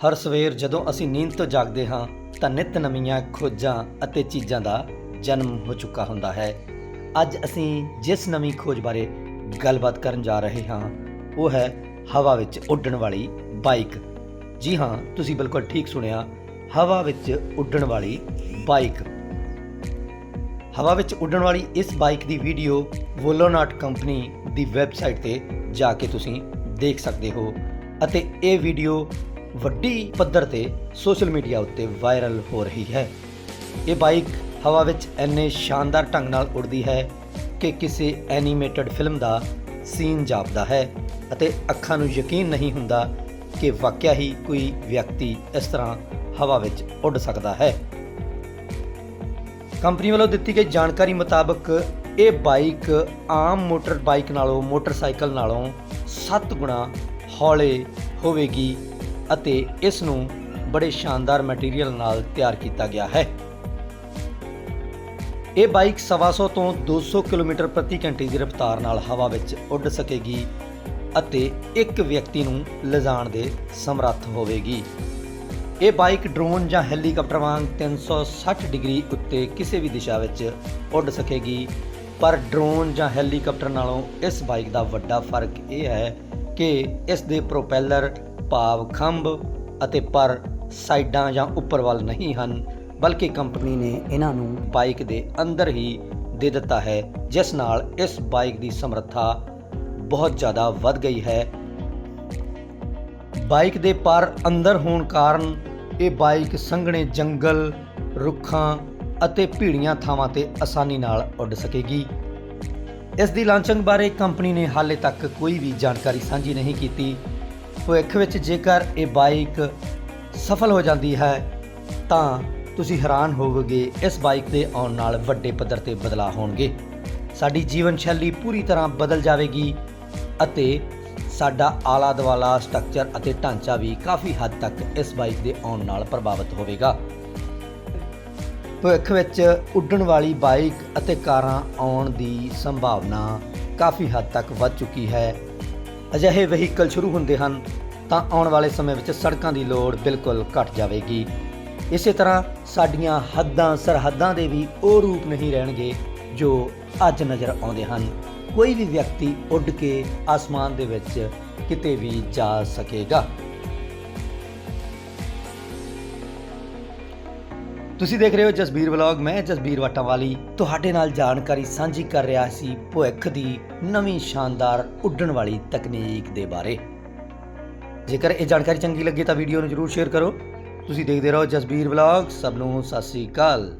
ਹਰ ਸਵੇਰ ਜਦੋਂ ਅਸੀਂ ਨੀਂਦ ਤੋਂ ਜਾਗਦੇ ਹਾਂ, ਤਾਂ ਨਿਤ ਨਵੀਆਂ ਖੋਜਾਂ ਅਤੇ ਚੀਜ਼ਾਂ ਦਾ ਜਨਮ ਹੋ ਚੁੱਕਾ ਹੁੰਦਾ ਹੈ। ਅੱਜ ਅਸੀਂ ਜਿਸ ਨਵੀਂ ਖੋਜ ਬਾਰੇ ਗੱਲਬਾਤ ਕਰਨ ਜਾ ਰਹੇ ਹਾਂ, ਉਹ ਹੈ ਹਵਾ ਵਿੱਚ ਉੱਡਣ ਵਾਲੀ ਬਾਈਕ। ਜੀ ਹਾਂ, ਤੁਸੀਂ ਬਿਲਕੁਲ ਠੀਕ ਸੁਣਿਆ, ਹਵਾ ਵਿੱਚ ਉੱਡਣ ਵਾਲੀ ਬਾਈਕ। ਹਵਾ ਵਿੱਚ ਉੱਡਣ ਵਾਲੀ ਇਸ ਬਾਈਕ ਦੀ ਵੀਡੀਓ ਵੋਲੋਨਾਟ ਕੰਪਨੀ ਦੀ ਵੈਬਸਾਈਟ ਤੇ ਜਾ ਕੇ ਤੁਸੀਂ ਦੇਖ ਸਕਦੇ ਹੋ ਅਤੇ ਇਹ ਵੀਡੀਓ ਵੱਡੀ ਪੱਧਰ ਤੇ ਸੋਸ਼ਲ ਮੀਡੀਆ ਉੱਤੇ ਵਾਇਰਲ ਹੋ ਰਹੀ ਹੈ। ਇਹ ਬਾਈਕ ਹਵਾ ਵਿੱਚ ਇੰਨੇ ਸ਼ਾਨਦਾਰ ਢੰਗ ਨਾਲ ਉੱਡਦੀ ਹੈ ਕਿ ਕਿਸੇ ਐਨੀਮੇਟਡ ਫਿਲਮ ਦਾ ਸੀਨ ਜਾਪਦਾ ਹੈ ਅਤੇ ਅੱਖਾਂ ਨੂੰ ਯਕੀਨ ਨਹੀਂ ਹੁੰਦਾ ਕਿ ਵਾਕਿਆ ਹੀ ਕੋਈ ਵਿਅਕਤੀ ਇਸ ਤਰ੍ਹਾਂ ਹਵਾ ਵਿੱਚ ਉੱਡ ਸਕਦਾ ਹੈ। ਕੰਪਨੀ ਵੱਲੋਂ ਦਿੱਤੀ ਗਈ ਜਾਣਕਾਰੀ ਮੁਤਾਬਕ ਇਹ ਬਾਈਕ ਆਮ ਮੋਟਰ ਬਾਈਕ ਨਾਲੋਂ ਮੋਟਰਸਾਈਕਲ ਨਾਲੋਂ 7 ਗੁਣਾ ਹੌਲੇ ਹੋਵੇਗੀ ਅਤੇ ਇਸ ਨੂੰ ਬੜੇ ਸ਼ਾਨਦਾਰ ਮਟੀਰੀਅਲ ਨਾਲ ਤਿਆਰ ਕੀਤਾ ਗਿਆ ਹੈ। ਇਹ ਬਾਈਕ 125 ਤੋਂ 200 ਕਿਲੋਮੀਟਰ ਪ੍ਰਤੀ ਘੰਟੇ ਦੀ ਰਫ਼ਤਾਰ ਨਾਲ ਹਵਾ ਵਿੱਚ ਉੱਡ ਸਕੇਗੀ ਅਤੇ ਇੱਕ ਵਿਅਕਤੀ ਨੂੰ ਲਿਜਾਣ ਦੇ ਸਮਰੱਥ ਹੋਵੇਗੀ। ਇਹ ਬਾਈਕ ਡਰੋਨ ਜਾਂ ਹੈਲੀਕਾਪਟਰ ਵਾਂਗ 360 ਡਿਗਰੀ ਉੱਤੇ ਕਿਸੇ ਵੀ ਦਿਸ਼ਾ ਵਿੱਚ ਉੱਡ ਸਕੇਗੀ, ਪਰ ਡਰੋਨ ਜਾਂ ਹੈਲੀਕਾਪਟਰ ਨਾਲੋਂ ਇਸ ਬਾਈਕ ਦਾ ਵੱਡਾ ਫ਼ਰਕ ਇਹ ਹੈ ਕਿ ਇਸ ਦੇ ਪ੍ਰੋਪੈਲਰ ਭਾਵ ਖੰਭ ਅਤੇ ਪਰ ਸਾਈਡਾਂ ਜਾਂ ਉੱਪਰ ਵੱਲ ਨਹੀਂ ਹਨ, ਬਲਕਿ ਕੰਪਨੀ ਨੇ ਇਹਨਾਂ ਨੂੰ ਬਾਈਕ ਦੇ ਅੰਦਰ ਹੀ ਦੇ ਦਿੱਤਾ ਹੈ, ਜਿਸ ਨਾਲ ਇਸ ਬਾਈਕ ਦੀ ਸਮਰੱਥਾ ਬਹੁਤ ਜ਼ਿਆਦਾ ਵੱਧ ਗਈ ਹੈ। ਬਾਈਕ ਦੇ ਪਰ ਅੰਦਰ ਹੋਣ ਕਾਰਨ ਇਹ ਬਾਈਕ ਸੰਘਣੇ ਜੰਗਲ, ਰੁੱਖਾਂ ਅਤੇ ਭੀੜੀਆਂ ਥਾਵਾਂ ਤੇ ਆਸਾਨੀ ਨਾਲ ਉੱਡ ਸਕੇਗੀ। ਇਸ ਦੀ ਲਾਂਚਿੰਗ ਬਾਰੇ ਕੰਪਨੀ ਨੇ ਹਾਲੇ ਤੱਕ ਕੋਈ ਵੀ ਜਾਣਕਾਰੀ ਸਾਂਝੀ ਨਹੀਂ ਕੀਤੀ। ਭਵਿੱਖ ਵਿੱਚ ਜੇਕਰ ਇਹ ਬਾਈਕ ਸਫਲ ਹੋ ਜਾਂਦੀ ਹੈ, ਤਾਂ ਤੁਸੀਂ ਹੈਰਾਨ ਹੋਵੋਗੇ, ਇਸ ਬਾਈਕ ਦੇ ਆਉਣ ਨਾਲ ਵੱਡੇ ਪੱਧਰ ਤੇ ਬਦਲਾਅ ਹੋਣਗੇ। ਸਾਡੀ ਜੀਵਨ ਸ਼ੈਲੀ ਪੂਰੀ ਤਰ੍ਹਾਂ ਬਦਲ ਜਾਵੇਗੀ ਅਤੇ ਸਾਡਾ ਆਲਾ ਦਵਾਲਾ ਸਟਰਕਚਰ ਅਤੇ ਢਾਂਚਾ ਵੀ ਕਾਫੀ ਹੱਦ ਤੱਕ ਇਸ ਬਾਈਕ ਦੇ ਆਉਣ ਨਾਲ ਪ੍ਰਭਾਵਿਤ ਹੋਵੇਗਾ। ਭਵਿੱਖ ਵਿੱਚ ਉੱਡਣ ਵਾਲੀ ਬਾਈਕ ਅਤੇ ਕਾਰਾਂ ਆਉਣ ਦੀ ਸੰਭਾਵਨਾ ਕਾਫੀ ਹੱਦ ਤੱਕ ਵੱਧ ਚੁੱਕੀ ਹੈ। ਅਜਿਹੇ ਵਹੀਕਲ ਸ਼ੁਰੂ ਹੁੰਦੇ ਹਨ, ਤਾਂ ਆਉਣ ਵਾਲੇ ਸਮੇਂ ਵਿੱਚ ਸੜਕਾਂ ਦੀ ਲੋੜ ਬਿਲਕੁਲ ਘਟ ਜਾਵੇਗੀ। ਇਸੇ ਤਰ੍ਹਾਂ ਸਾਡੀਆਂ ਹੱਦਾਂ ਸਰਹੱਦਾਂ ਦੇ ਵੀ ਉਹ ਰੂਪ ਨਹੀਂ ਰਹਿਣਗੇ ਜੋ ਅੱਜ ਨਜ਼ਰ ਆਉਂਦੇ ਹਨ। ਕੋਈ ਵੀ ਵਿਅਕਤੀ ਉੱਡ ਕੇ ਆਸਮਾਨ ਦੇ ਵਿੱਚ ਕਿਤੇ ਵੀ ਜਾ ਸਕੇਗਾ। ਤੁਸੀਂ ਦੇਖ ਰਹੇ ਹੋ ਜਸਬੀਰ ਵਲੌਗ, ਮੈਂ ਜਸਬੀਰ ਵਾਟਾਵਾਲੀ। ਤੁਹਾਡੇ ਨਾਲ ਜਾਣਕਾਰੀ ਸਾਂਝੀ ਕਰ ਰਿਹਾ ਸੀ ਭੁੱਖ ਦੀ ਨਵੀਂ ਸ਼ਾਨਦਾਰ ਉੱਡਣ ਵਾਲੀ ਤਕਨੀਕ ਦੇ ਬਾਰੇ। ਜੇਕਰ ਇਹ ਜਾਣਕਾਰੀ ਚੰਗੀ ਲੱਗੇ ਤਾਂ ਵੀਡੀਓ ਨੂੰ ਜਰੂਰ ਸ਼ੇਅਰ ਕਰੋ। ਤੁਸੀਂ ਦੇਖਦੇ ਰਹੋ ਜਸਬੀਰ ਵਲੌਗ, ਸਭ ਨੂੰ ਸਤਿ ਸ੍ਰੀ ਅਕਾਲ।